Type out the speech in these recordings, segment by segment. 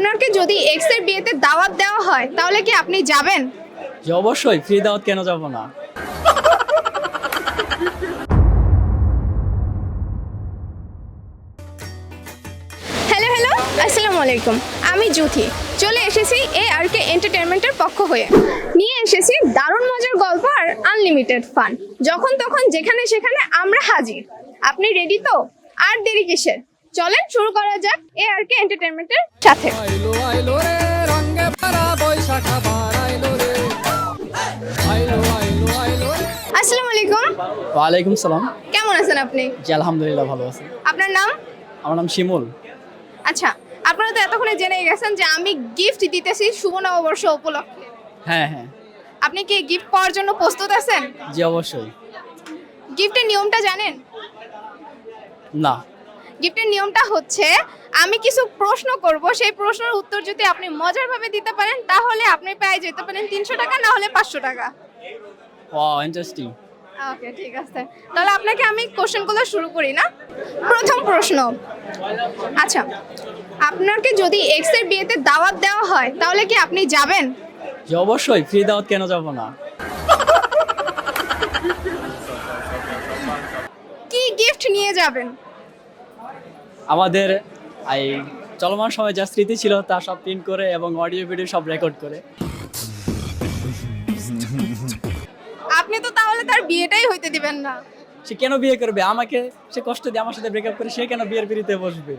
আপনাকে যদি এক্সের বিয়েতে দাওয়াত দেওয়া হয় তাহলে কি আপনি যাবেন? যে অবশ্যই ফ্রি দাওয়াত কেন যাব না? হ্যালো হ্যালো আসসালামু আলাইকুম। আমি জুথি চলে এসেছি এ আর কে এন্টারটেনমেন্টের পক্ষ হয়ে। নিয়ে এসেছি দারুণ মজার গল্প আর আনলিমিটেড ফান যখন তখন যেখানে সেখানে আমরা হাজির। আপনি রেডি তো? আর দেরি কিসের? চলেন শুরু করা যাক এ আর কে এন্টারটেনমেন্টের সাথে। আসসালামু আলাইকুম। ওয়ালাইকুম সালাম। কেমন আছেন আপনি? জি আলহামদুলিল্লাহ ভালো আছি। আপনার নাম? আমার নাম শিমুল। আচ্ছা আপনারা তো এতক্ষণে জেনে গেছেন যে আমি গিফট দিতেছি শুভ নববর্ষ উপলক্ষে। হ্যাঁ হ্যাঁ। আপনি কি গিফট পাওয়ার জন্য প্রস্তুত আছেন? জি অবশ্যই। গিফটের নিয়মটা জানেন? না। গিফটের নিয়মটা হচ্ছে আমি কিছু প্রশ্ন করব সেই প্রশ্নের উত্তর যদি আপনি মজারভাবে দিতে পারেন তাহলে আপনি পেয়ে যেতে পারেন তিনশো টাকা না হলে পাঁচশো টাকা। ও ইন্টারেস্টিং ওকে ঠিক আছে। তাহলে আপনাকে আমি কোশ্চেনগুলো শুরু করি না। প্রথম প্রশ্ন। আচ্ছা আপনাকে যদি এক্সের বিয়েতে দাওয়াত দেওয়া হয় তাহলে কি আপনি যাবেন? যে অবশ্যই ফ্রি দাওয়াত কেন যাব না? কি গিফট নিয়ে যাবেন? আমাদের এই চলমান সময় যা স্মৃতি ছিল তা সব প্রিন্ট করে এবং অডিও ভিডিও সব রেকর্ড করে। আপনি তো তাহলে তার বিয়েটাই হইতে দিবেন না। সে কেন বিয়ে করবে? আমাকে সে কষ্ট দিয়ে আমার সাথে ব্রেকআপ করে সে কেন বিয়ের পিড়িতে বসবে?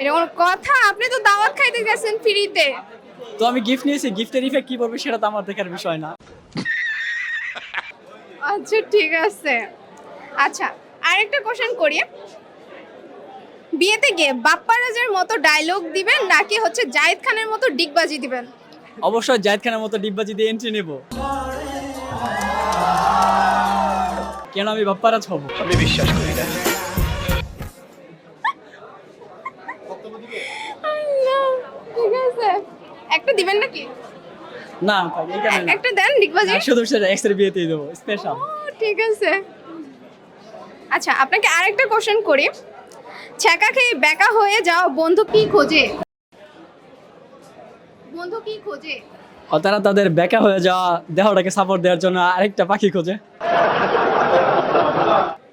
এরকম কথা আপনি তো দাওয়াত খাইতে গেছেন ফ্রিতে। তো আমি গিফট নিয়েছি গিফটের ইফেক্ট কি পড়বে সেটা তো আমার দেখার বিষয় না। আচ্ছা ঠিক আছে। আচ্ছা আরেকটা কোশ্চেন করি। বিয়েতে গিয়ে বাপ্পারাজের মতো ডায়লগ দিবেন নাকি হচ্ছে জায়েদ খানের মতো ডিগবাজি দিবেন? অবশ্যই জায়েদ খানের মতো ডিগবাজি দিয়ে এন্ট্রি নেব। কেন আমি বাপ্পারাজ হব? আল্লাহ, ঠিক আছে একটা দিবেন নাকি না থাক, এখানে না। একটা দেন ডিগবাজি শুধু সেটা এক্সরে বিয়েতেই দেবো স্পেশাল ঠিক আছে। আচ্ছা আপনাকে আরেকটা কোশ্চেন করি। ছ্যাঁকা খেয়ে বেকা হয়ে যাও বন্ধু কি খোঁজে? বন্ধু কি খোঁজে? তারা তাদের বেকা হয়ে যাওয়া দেহটাকে সাপোর্ট দেওয়ার জন্য আরেকটা পাখি খোঁজে।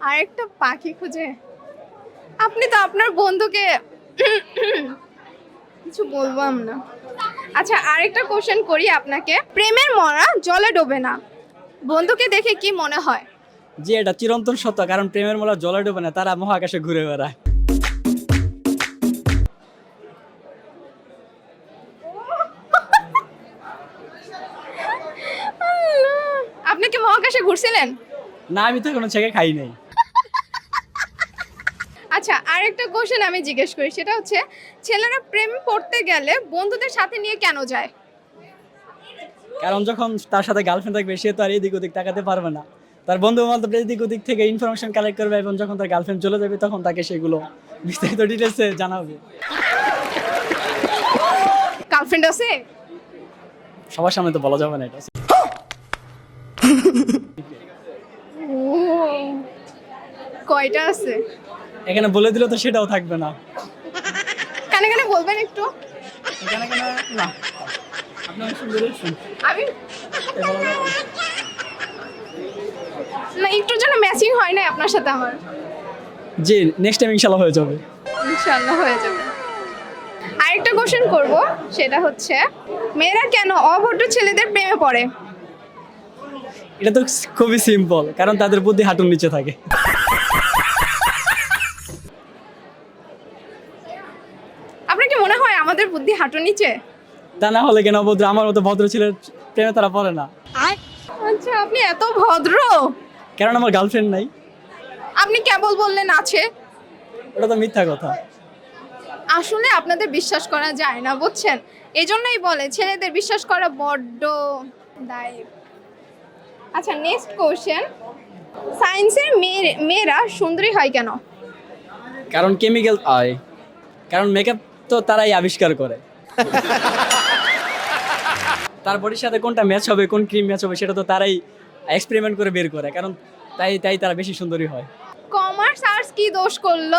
আরেকটা পাখি খোঁজে? আপনি তো আপনার বন্ধুকে কিছু বলব না। আচ্ছা আরেকটা কোশ্চেন করি আপনাকে। প্রেমের মরা জলে ডোবে না। বন্ধুকে দেখে কি মনে হয়? যে এটা চিরন্তন সত্য কারণ প্রেমের মোলা জলে ডোবে না তারা মহাকাশে ঘুরে বেড়ায়। আপনি কি মহাকাশে ঘুরছিলেন? না আমি তো কোনো ছেঁকে খাই নাই। আরেকটা কোশ্চেন আমি জিজ্ঞেস করি সেটা হচ্ছে ছেলেরা প্রেম পড়তে গেলে বন্ধুদের সাথে নিয়ে কেন যায়? কারণ যখন তার সাথে গার্লফ্রেন্ড থাকবে সে তো আর এদিক ওদিক তাকাতে পারবে না। তার বন্ধু বান্ধব এদিক ওদিক থেকে ইনফরমেশন কালেক্ট করবে এবং যখন তার গার্লফ্রেন্ড চলে যাবে তখন তাকে সেগুলো বিস্তারিত ডিটেলসে জানাবে। গার্লফ্রেন্ড আছে? সবার সামনে তো বলা যাবে না এটা। কয়টা আছে? এখানে বলে দিলে তো সেটাও থাকবে না। কানে কানে বলবেন একটু। কেন না। আপনি অনেক সুন্দর এসেছেন। আমি না। একটু যেন ম্যাচিং হয় না আপনার সাথে আমার। জি নেক্সট টাইম ইনশাল্লাহ হয়ে যাবে। ইনশাল্লাহ হয়ে যাবে। আরেকটা কোশ্চেন করব সেটা হচ্ছে মেয়েরা কেন অভদ্র ছেলেদের প্রেমে পড়ে? এটা তো খুবই সিম্পল কারণ তাদের বুদ্ধি হাঁটুর নিচে থাকে আপনার কি মনে হয় আমাদের বুদ্ধি হাঁটুর নিচে তা না হলে কেন ভদ্র আমার মতো ভদ্র ছেলের প্রেমে তারা পড়ে না। আচ্ছা আপনি এত ভদ্র। কারণ আমার গার্লফ্রেন্ড নাই। আপনি কেবল বললেন আছে। ওটা তো মিথ্যা কথা। আসলে আপনাদের বিশ্বাস করা যায় না বুঝছেন? এজন্যই বলে ছেলেদের বিশ্বাস করা বড্ড দায়। আচ্ছা নেক্সট কোশ্চেন সায়েন্সের মেয়ে মেয়েরা সুন্দরী হয় কেন? কারণ কেমিক্যাল আয়। কারণ মেকআপ তো তারাই আবিষ্কার করে। তারপরের সাথে কোনটা ম্যাচ হবে কোন ক্রিম ম্যাচ হবে সেটা তো তারাই এক্সপেরিমেন্ট করে বের করে কারণ তাই তাই তারা বেশি সুন্দরী হয়। কমার্স আর্টস কি দোষ করল?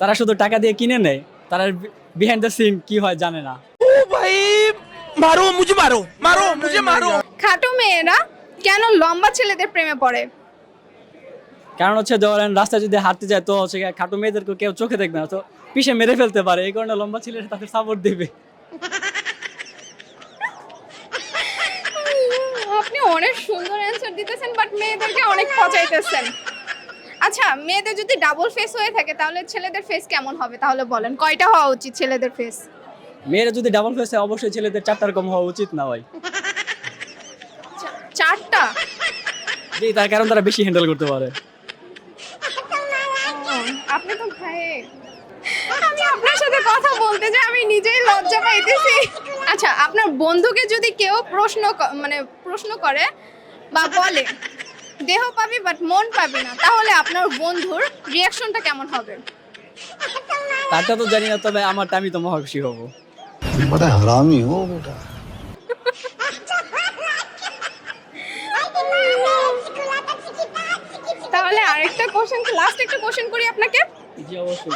তারা শুধু টাকা দিয়ে কিনে নেয় তারা বিহাইন্ড দ্য সিন কি হয় জানে না। ও ভাই মারো মুজে মারো মারো মুজে মারো। খাটো মেয়েরা কেন লম্বা ছেলেদের প্রেমে পড়ে? কারণ হচ্ছে ধরেন রাস্তায় যদি হাঁটতে যায় তো হচ্ছে খাটো মেয়েদেরকে কেউ চোখে দেখবে না তো পিছে মেরে ফেলতে পারে এই কারণে লম্বা ছেলেরা তাদের সাপোর্ট দেবে। দিতেছেন বাট মেয়েদেরকে অনেক পচাইতেছেন। আচ্ছা মেয়েদের যদি ডাবল ফেস হয়ে থাকে তাহলে ছেলেদের ফেস কেমন হবে? তাহলে বলেন কয়টা হওয়া উচিত ছেলেদের ফেস মেয়েরা যদি ডাবল ফেসে অবশ্যই ছেলেদের চারটার কম হওয়া উচিত না হয়। চারটা? যে তার কারণ তারা বেশি হ্যান্ডেল করতে পারে। আপনি তো ভাই। আমি আপনার সাথে কথা বলতে যে আমি নিজেই লজ্জা পাইতেছি। আচ্ছা আপনার বন্ধুকে যদি কেউ প্রশ্ন মানে প্রশ্ন করে বা বলে দেহ পাবি বাট মন পাবি না তাহলে আপনার বন্ধুর রিয়াকশনটা কেমন হবে? তারটা তো জানি না তবে আমারটা আমি তো মহাখুশি হব। বড় হারামি হো তাহলে আরেকটা কোশ্চেন লাস্ট একটা কোশ্চেন করি আপনাকে। জি অবশ্যই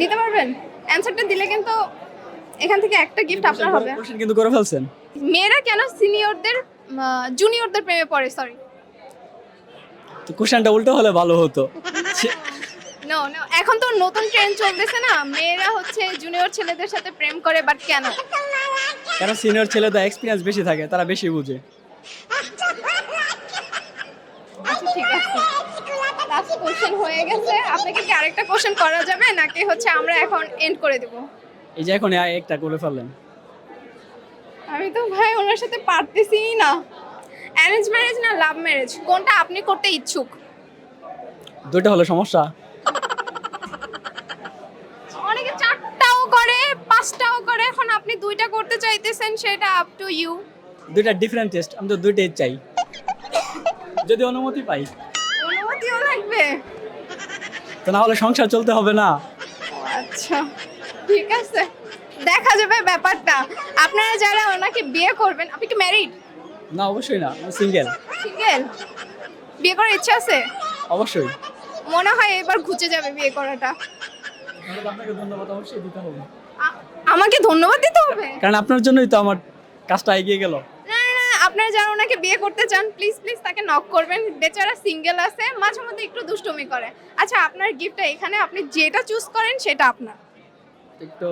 দিতে পারবেন? অ্যানসারটা দিলে কিন্তু এখান থেকে একটা গিফট আপনার হবে। কোশ্চেন কিন্তু করে ফেলছেন। মেয়েরা কেন সিনিয়রদের জুনিয়রদের প্রেমে পড়ে সরি তো কোশ্চেনটা উল্টো হলে ভালো হতো। নো নো এখন তো নতুন ট্রেন্ড চলতেছে না। মেয়েরা হচ্ছে জুনিয়র ছেলেদের সাথে প্রেম করে বাট কেন? কারণ সিনিয়র ছেলেদের এক্সপিরিয়েন্স বেশি থাকে তারা বেশি বুঝে। আচ্ছা ঠিক আছে। লাস্ট কোশ্চেন হয়ে গেছে। আপনাকে কি আরেকটা কোশ্চেন করা যাবে নাকি হচ্ছে আমরা এখন এন্ড করে দেব? এই যে এখন একটা করে ফেললেন। আমি তো ভাই ওনার সাথে পারতেছি না। অ্যারেঞ্জ ম্যারেজ না লাভ ম্যারেজ কোনটা আপনি করতে ইচ্ছুক? দুইটা হলো সমস্যা। অনেকে চারটাও করে পাঁচটাও করে এখন আপনি দুইটা করতে চাইতেছেন সেটা আপ টু ইউ দুইটা ডিফারেন্ট টেস্ট আমি তো দুইটাই চাই। যদি অনুমতি পাই। অনুমতিও লাগবে। তো না হলে সংসার চলতে হবে না। আচ্ছা ঠিক আছে। দেখা যাবে ব্যাপারটা। আপনারা যারা ওনাকে বিয়ে করবেন আপনি কি ম্যারিড না অবশ্যই না আমি সিঙ্গেল সিঙ্গেল বিয়ে করার ইচ্ছা আছে? অবশ্যই। মনে হয় এবার ঘুচে যাবে বিয়ে করাটা। আপনাকে ধন্যবাদ অবশ্যই দিতে হবে। আমাকে ধন্যবাদ দিতে হবে? কারণ আপনার জন্যই তো আমার কাজটা এগিয়ে গেল। আপনারা যারা ওনাকে বিয়ে করতে চান প্লিজ প্লিজ তাকে নক করবেন। বেচারা সিঙ্গেল আছে মাঝে মধ্যে একটু দুষ্টুমি করে। আচ্ছা আপনার গিফটটা এখানে আপনি যেটা চুজ করেন সেটা আপনার। একটু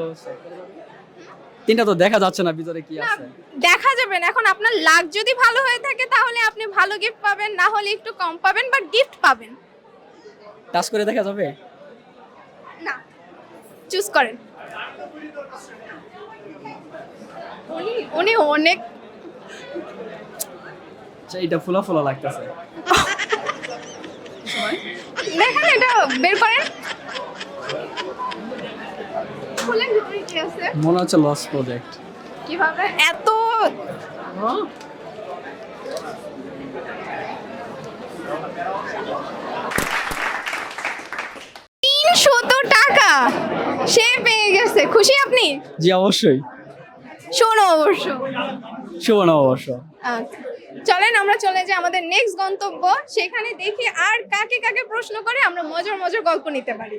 তিনটা তো দেখা যাচ্ছে না ভিতরে কি আছে? দেখা যাবে না। এখন আপনার লাক যদি ভালো হয়ে থাকে তাহলে আপনি ভালো গিফট পাবেন। না হলে একটু কম পাবেন বাট গিফট পাবেন। টাচ করে দেখা যাবে? না। চুজ করেন। উনি উনি অনেক আচ্ছা এটা ফুলা ফুলা লাগতেছে। দেখেন এটা বের করেন। খুলেন ভিতরে কি আছে? মনে হচ্ছে লস প্রজেক্ট কীভাবে? এত তিনশত টাকা সে পেয়ে গেছে। খুশি আপনি? জি অবশ্যই। শোনো অবশ্য। শুভ নববর্ষ। আচ্ছা। চলেন আমরা চলে যাই আমাদের নেক্সট গন্তব্য। সেখানে দেখি আর কাকে কাকে প্রশ্ন করে আমরা মজার মজার গল্প নিতে পারি।